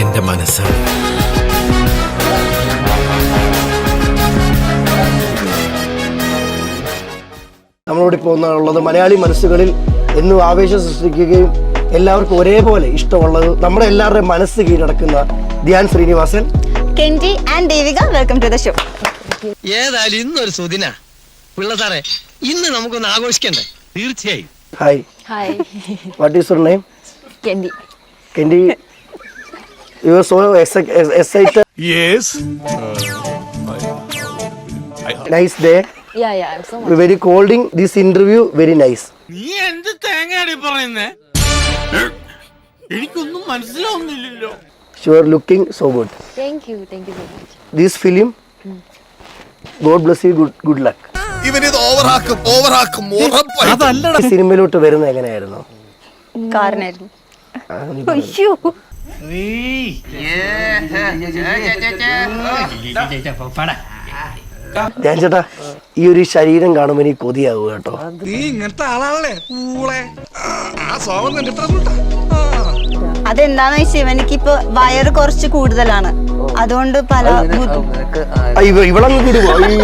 എന്റെ മനസ്സ്. നമ്മളോട് ഇപ്പോൾ ഉള്ളത് മലയാളി മനസ്സുകളിൽ എന്നും ആവേശം സൃഷ്ടിക്കുകയും എല്ലാവർക്കും ഒരേപോലെ ഇഷ്ടമുള്ളത് നമ്മുടെ എല്ലാവരുടെയും മനസ്സ് കീഴടക്കുന്ന Dhyan Sreenivasan. Kenty and Devika welcome to the show ഏതായാലും ഇന്നൊരു സുദിന. പിള്ള സാറേ ഇന്ന് നമുക്കൊന്ന് ആഘോഷിക്കണ്ടേ? തീർച്ചയായും hi hi what is your name Kendi Kendi you are so excited Yes. Nice day ya ya I so very holding this interview very nice നീ എന്ത് തേങ്ങയാടി പറയുന്നേ? എനിക്കൊന്നും മനസ്സിലാവുന്നില്ലല്ലോ. You are looking so good thank you thank you so much this film God bless you good good luck ഇവനിത് ഓവറാക്കും ഓവറാക്കും ഉറപ്പായി ഈ സിനിമയിലോട്ട് വരുന്നത് എങ്ങനെയായിരുന്നു? നീ പറ. അയ്യോ. ധ്യാൻ ചേട്ടാ ഈ ഒരു ശരീരം കാണുമ്പോൾ എനിക്ക് കൊതിയാവുക കേട്ടോ. നീ ഇങ്ങനത്തെ ആളാണല്ലേ ആ അതെന്താന്ന് വെച്ചാൽ ഇവനിക്കിപ്പോ വയറ് കുറച്ച് കൂടുതലാണ്. അതുകൊണ്ട് പല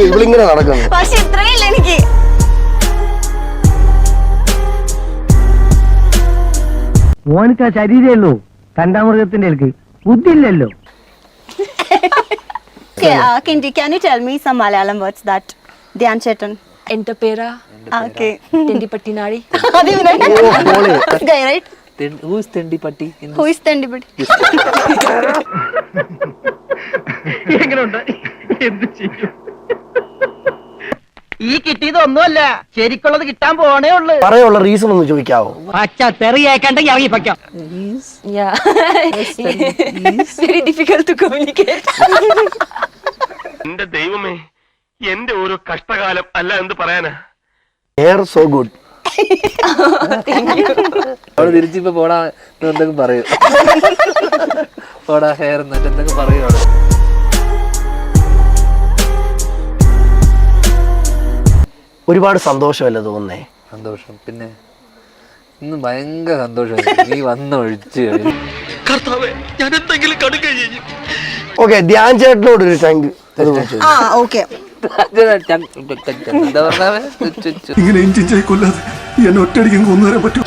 ഇവളിങ്ങനെ നടക്കുന്നു. പക്ഷെ ഇത്രയില്ല എനിക്ക്. ഓനക്ക് ആ ശരീരമേ ഉള്ളൂ കണ്ടാമൃഗത്തിന്റെ ഇടയ്ക്ക് ബുദ്ധിയില്ലല്ലോ എന്റെ പേരാ എങ്ങനെയുണ്ട് എന്ത് ചെയ്യും? ഈ കിട്ടിയത് ഒന്നുമല്ല. ശരിക്കുള്ളത് കിട്ടാൻ പോണേ ഉള്ളു. പറയുള്ള റീസൺ ഒന്ന് ചോദിക്കാവോ? പച്ച തെറിയേക്കണ്ടെങ്കിൽ ഇറങ്ങി ya very difficult to communicate എന്റെ ദൈവമേ എന്റെ ഒരു കഷ്ടകാലം അല്ല എന്ത് പറയാനാ? ഹെയർ സോ ഗുഡ് അവിടെ തിരിച്ചിപ്പോ പോടാ എന്തെങ്കിലും പറയും. പോടാ ഹെയർ എന്നിട്ട് എന്തെങ്കിലും പറയൂ അവിടെ. ഒരുപാട് സന്തോഷമല്ലേ തോന്നുന്നേ? സന്തോഷം. പിന്നെ ഇന്ന് ഭയങ്കര സന്തോഷം നീ വന്ന ഒഴിച്ച് ഞാൻ എന്തെങ്കിലും ഓക്കെ ധ്യാൻ ചേട്ടനോട് ഒരു താങ്ക് ആ ഓക്കെ. ഇങ്ങനെ കൊല്ലാതെ ഞാൻ ഒറ്റയടിക്കും കൊന്നുതരാൻ പറ്റും